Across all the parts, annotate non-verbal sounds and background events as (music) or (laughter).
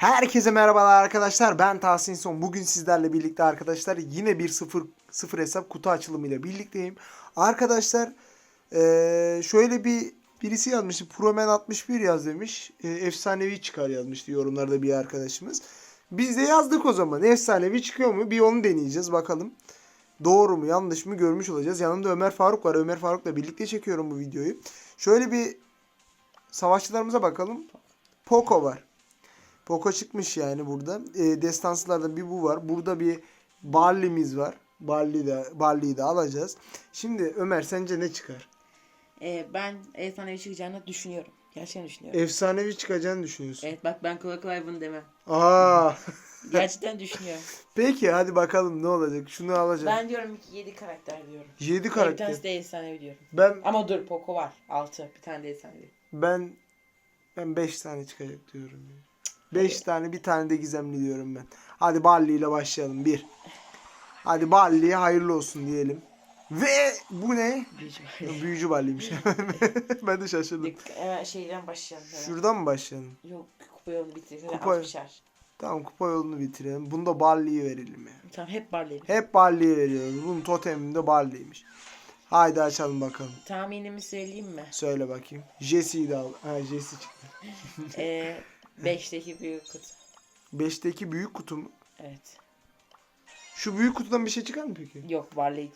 Herkese merhabalar arkadaşlar. Ben Tahsin Son. Bugün sizlerle birlikte arkadaşlar yine bir sıfır, sıfır hesap kutu açılımıyla birlikteyim. Arkadaşlar şöyle bir birisi yazmıştı. Promen 61 yaz demiş. Efsanevi çıkar yazmıştı yorumlarda bir arkadaşımız. Biz de yazdık o zaman. Efsanevi çıkıyor mu? Bir onu deneyeceğiz bakalım. Doğru mu yanlış mı görmüş olacağız. Yanımda Ömer Faruk var. Ömer Faruk'la birlikte çekiyorum bu videoyu. Şöyle bir savaşçılarımıza bakalım. Poco var. Poco çıkmış yani burada. E, destansılarda bir bu var. Burada bir Barley'miz var. Barley de, Barley'i de alacağız. Şimdi Ömer sence ne çıkar? Ee, ben efsanevi çıkacağını düşünüyorum. Gerçekten düşünüyorum. Efsanevi çıkacağını düşünüyorsun. evet bak ben kolay kolay bunu demem. Aa. (laughs) Gerçekten düşünüyorum. Peki hadi bakalım ne olacak. Şunu alacağım. ben diyorum ki 7 karakter diyorum. 7 Bir karakter. tanesi de efsanevi diyorum. Ben Ama dur Poco var. 6. Bir tane de efsanevi. ben ben 5 tane çıkacak diyorum. 5 tane bir tane de gizemli diyorum ben. Hadi Barley ile başlayalım. 1. Hadi Barley'e hayırlı olsun diyelim. Ve bu ne? Büyücü var. Büyücü Barley'miş. (laughs) ben de şaşırdım. Hemen şeyden başlayalım. Hemen. Şuradan mı başlayalım? Yok kupa yolunu bitirelim. Kupa-. Altmışar. Tamam kupa yolunu bitirelim. Bunda Barley'i verelim ya. Tamam hep barleyim. Hep Barley'i veriyoruz. Bunun toteminde Barley'miş. Haydi açalım bakalım. Tahminimi söyleyeyim mi? Söyle bakayım. Jesse'yi de al. Ha Jesse çıktı. Ee, (laughs) 5'teki büyük kutu. 5'teki büyük kutu mu? Evet. Şu büyük kutudan bir şey çıkar mı peki? Yok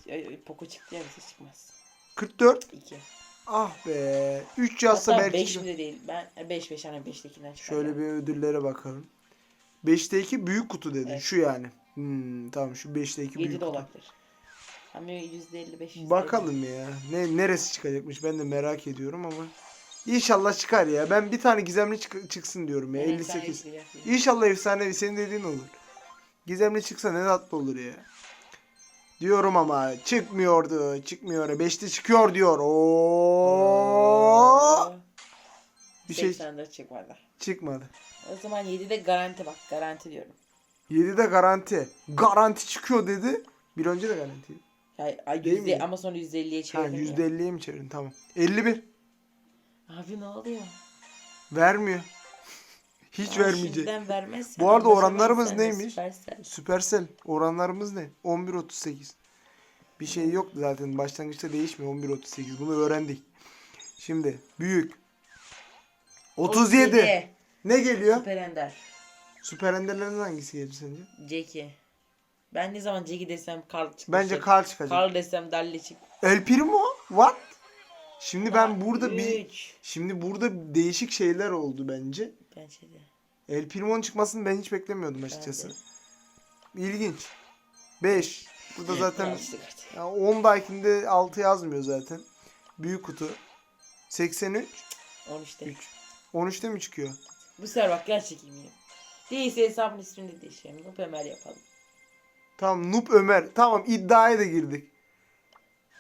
e, Poco çıktı ya bir şey çıkmaz. 44. 2. Ah be. 3 yazsa Hatta belki. 5 çıkar. bile değil. Ben 5 5 hani 5'tekinden çıkar. Şöyle bir ödüllere bakalım. 5'te 2 büyük kutu dedin. Evet. Şu yani. Hmm, tamam şu 5'te 2 büyük 7 de kutu. olabilir. Ama %55 %50. Bakalım ya. Ne neresi çıkacakmış ben de merak ediyorum ama. İnşallah çıkar ya. Ben bir tane gizemli çık- çıksın diyorum ya. En 58. efsanevi ya. İnşallah efsanevi senin dediğin olur. Gizemli çıksa ne tatlı olur ya. Diyorum ama çıkmıyordu. Çıkmıyor. Beşte çıkıyor diyor. Oo. Bir şey 84 çıkmadı. çıkmadı. O zaman 7'de garanti bak. Garanti diyorum. 7'de garanti. Garanti çıkıyor dedi. Bir önce de garanti. Ya, ay, Değil yüzde, mi? ama sonra %50'ye Ha çevirdim ya. %50'ye mi çevirdin? Tamam. 51. Abi ne oluyor? Vermiyor. Hiç Aa, vermeyecek. Şimdiden vermezsen Bu arada oranlarımız neymiş? Süpersel. Süpersel. Oranlarımız ne? 11.38. Bir şey yok zaten. Başlangıçta değişmiyor. 11.38. Bunu öğrendik. Şimdi büyük. 37. Ne geliyor? Süper Ender. Süper Ender'lerin hangisi gelir sence? Jackie. Ben ne zaman Jackie desem Carl çıkacak. Bence Carl çıkacak. Carl desem Dalle çık. El Primo? What? Şimdi ben burada bir şimdi burada değişik şeyler oldu bence. Bence de. El Primo'nun çıkmasını ben hiç beklemiyordum açıkçası. İlginç. 5. Burada zaten Yanlışlık artık. ya 10 dahakinde 6 yazmıyor zaten. Büyük kutu. 83. 13'te. 3. 13'te mi çıkıyor? Bu sefer bak gerçek iyiyim. Değilse hesabın ismini de değiştirelim. Hep Ömer yapalım. Tamam Nup Ömer. Tamam iddiaya da girdik.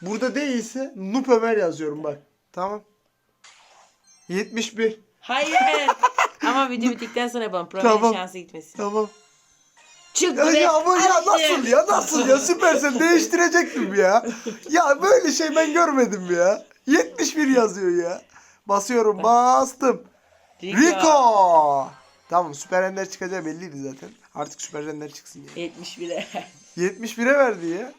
Burada değilse Nup Ömer yazıyorum bak. Tamam. 71. Hayır. (laughs) Ama video bittikten sonra yapalım. Promenin Tamam. şansı gitmesin. Tamam. Çık Ya, be. ya ama ya nasıl ya nasıl ya Süpersel değiştirecektim ya. Ya böyle şey ben görmedim ya. 71 yazıyor ya. Basıyorum bastım. Rico. Tamam Süper Ender çıkacağı belliydi zaten. Artık Süper Ender çıksın ya. 71'e. 71'e verdi ya.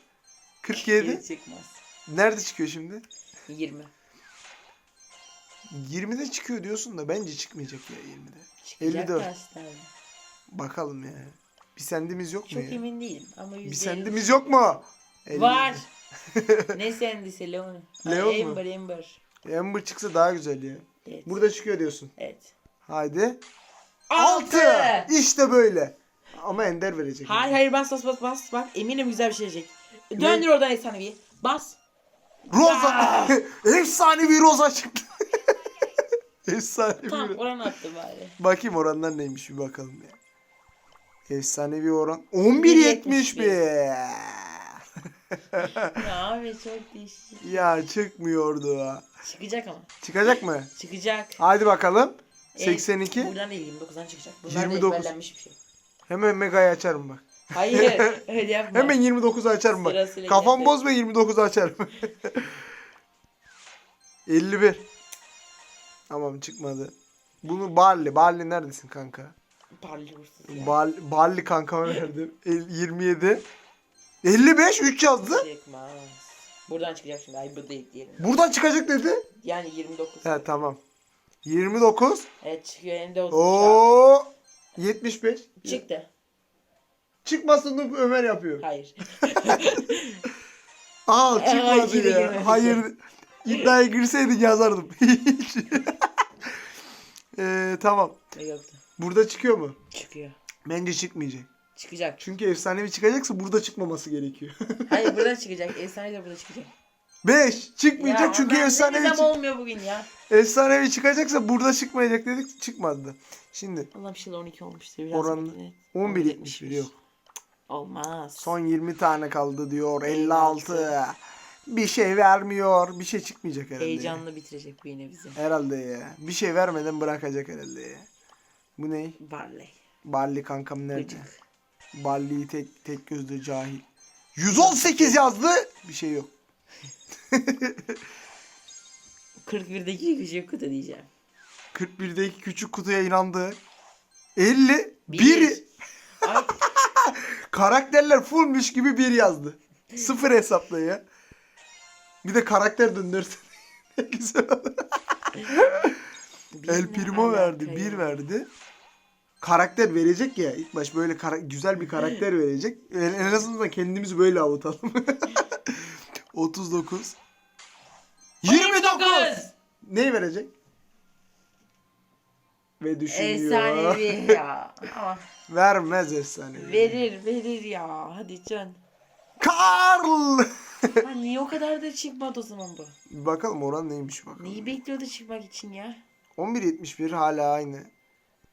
47. çıkmaz. Nerede çıkıyor şimdi? 20. 20'de çıkıyor diyorsun da bence çıkmayacak ya 20'de. Çıkacak 54. kaç tane? Bakalım ya. Bir sendimiz yok mu Çok ya? emin değilim ama Bir %50. sendimiz yok mu? 50. Var. (laughs) ne sendisi Leon? Leon Ay, mu? Amber Amber. Amber çıksa daha güzel ya. Evet. Burada çıkıyor diyorsun. Evet. Haydi. Altı. 6. İşte böyle. Ama Ender verecek. Hayır hayır bas bas bas bas. Bak eminim güzel bir şey gelecek. Döndür oradan efsanevi. Bas. Roza. (laughs) Efsanevi Roza çıktı. (laughs) Efsanevi. Tam Roza. oran attı bari. Bakayım oranlar neymiş bir bakalım ya. Efsanevi oran 11.70 be. ya abi çok değişik. (laughs) ya çıkmıyordu. ha. Çıkacak ama. Çıkacak mı? Çıkacak. Haydi bakalım. Evet, 82. Buradan değil 29'dan çıkacak. Bunlar 29. 29. ezberlenmiş bir şey. Hemen Mega'yı açarım bak. Hayır (laughs) öyle yapma. Hemen 29'u açarım bak. Sırasıyla Kafam geldi. bozma 29'u açarım. (laughs) 51. Tamam çıkmadı. Bunu Barley. Barley neredesin kanka? Parlı hırsız ya. Balli kankama verdim. El- 27. 55 3 yazdı. Çıkmaz. Buradan çıkacak şimdi. Ay bu değil diyelim. Buradan çıkacak dedi. Yani 29. He tamam. 29. Evet çıkıyor hem de 30. Oo 75. Çıktı. Çıkmasın Ömer yapıyor. Hayır. (laughs) Ay, çıkmadı ya. Hayır. İddiaya girseydin yazardım. (laughs) Hiç. Ee, tamam. Ne yoktu. Burada çıkıyor mu? Çıkıyor. Bence çıkmayacak. Çıkacak. Çünkü efsanevi çıkacaksa burada çıkmaması gerekiyor. (laughs) Hayır buradan çıkacak. Efsane de burada çıkacak. 5 çıkmayacak Ya çünkü efsanevi, ne çık- olmuyor bugün ya. efsanevi çıkacaksa burada çıkmayacak dedik çıkmadı. Şimdi Allah'ım şimdi 12 olmuştur. Biraz Oranı bekle. 11 71 yok. Olmaz. Son 20 tane kaldı diyor. 56. Bir şey vermiyor. Bir şey çıkmayacak herhalde. Heyecanlı bitirecek bu yine bizi. Herhalde ya. Bir şey vermeden bırakacak herhalde ya. Bu ne? Barley. Balli kankam nerede? Gıcık. Tek tek gözlü cahil. 118 yazdı. Bir şey yok. (laughs) 41'deki küçük kutu diyeceğim. 41'deki küçük kutuya inandı. 50 Bir. 1 Ay karakterler fullmüş gibi bir yazdı. Sıfır hesapla ya. Bir de karakter döndürsen. (laughs) Ne güzel olur. El Primo verdi, ya? bir verdi. Karakter verecek ya. İlk baş böyle kara- güzel bir karakter verecek. En, en azından kendimizi böyle avutalım. (laughs) 39 29 Neyi verecek? Ve düşünüyor. Efsanevi ya. (laughs) Vermez efsane. verir verir ya. Hadi can. Karl! Ha, niye o kadar da çıkmadı o zaman bu? Bakalım oran neymiş bakalım. Neyi bekliyordu çıkmak için ya? 11.71 hala aynı.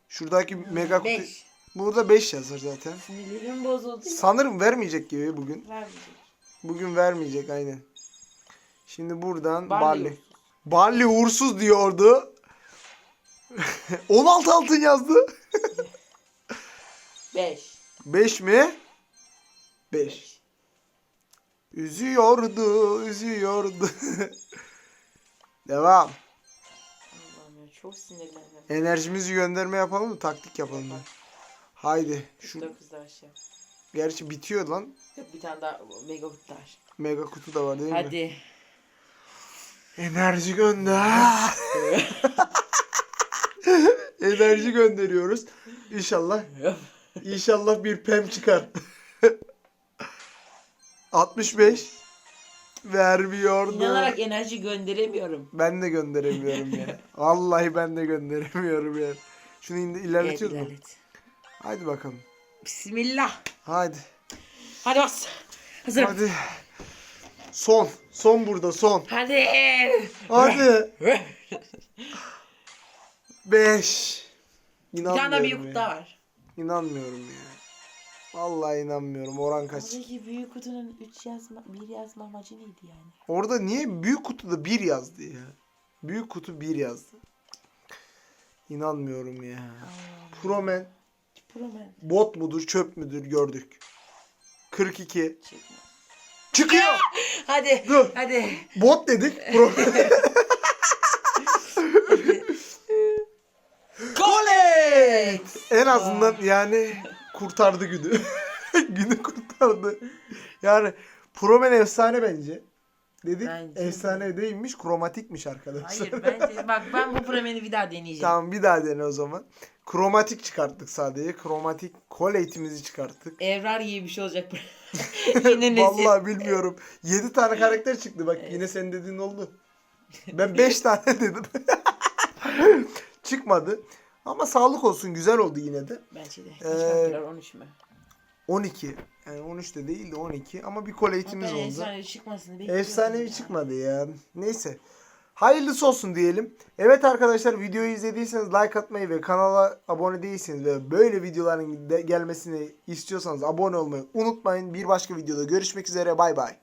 Şuradaki mega kutu... 5. Burada 5 yazar zaten. Sinirlerim bozuldu. Sanırım vermeyecek gibi bugün. Vermeyecek. Bugün vermeyecek aynen. Şimdi buradan Barley Barley. Barley uğursuz diyordu. (laughs) 16 altın yazdı. (laughs) 5. 5 mi? 5. Üzüyordu, üzüyordu. (laughs) Devam. Allah'ım ya çok sinirlendim. Enerjimizi gönderme yapalım mı? Taktik yapalım mı? Haydi. Şu 49'da aşağı. gerçi bitiyor lan. Yok bir tane daha mega kutlar. Mega kutu da var değil mi? Hadi. Enerji gönder. (laughs) (laughs) Enerji gönderiyoruz. İnşallah. İnşallah bir pem çıkar. (laughs) 65 vermiyordu. İnanarak enerji gönderemiyorum. Ben de gönderemiyorum ya. (laughs) Vallahi ben de gönderemiyorum ya. Şunu in- ilerletiyoruz mu? ilerlet. Hadi bakalım. Bismillah. Hadi. Hadi bas. Hazırım. Hadi. Son. Son burada son. Hadi. Hadi. (laughs) 5. bir tane daha büyük İnanmıyorum kutu ya. daha var. İnanmıyorum ya. Vallahi inanmıyorum. Oran kaç? Oradaki büyük kutunun 3 yazma, 1 yazma amacı neydi yani? Orada niye büyük kutuda 1 yazdı ya? Büyük kutu 1 yazdı. İnanmıyorum ya. Promen Promen bot mudur çöp müdür gördük. 42. çıkma. Çıkıyor. (laughs) Hadi. Dur. Hadi. Bot dedik. Promen. (laughs) en azından yani kurtardı günü. (laughs) günü kurtardı. Yani Promen efsane bence. Dedik Bence de. efsane değilmiş kromatikmiş arkadaşlar. Hayır bence bak ben bu promeni bir daha deneyeceğim. Tamam bir daha dene o zaman. Kromatik çıkarttık sadece. Kromatik koleitimizi çıkarttık. Evrar gibi bir şey olacak. (laughs) Yine nesil. Vallahi bilmiyorum. 7 tane karakter çıktı bak yine senin dediğin oldu. Ben 5 tane dedim. (laughs) Çıkmadı. Ama sağlık olsun güzel oldu yine de. Bence de. Ee, Kaç harfler 13 mü? 12. Yani 13 de değil de 12 ama bir Ben oldu. efsane çıkmasını bekliyorum. Efsanevi ya. çıkmadı ya. Neyse. Hayırlısı olsun diyelim. Evet arkadaşlar videoyu izlediyseniz like atmayı ve kanala abone değilseniz ve böyle videoların de- gelmesini istiyorsanız abone olmayı unutmayın. Bir başka videoda görüşmek üzere. Bay bay.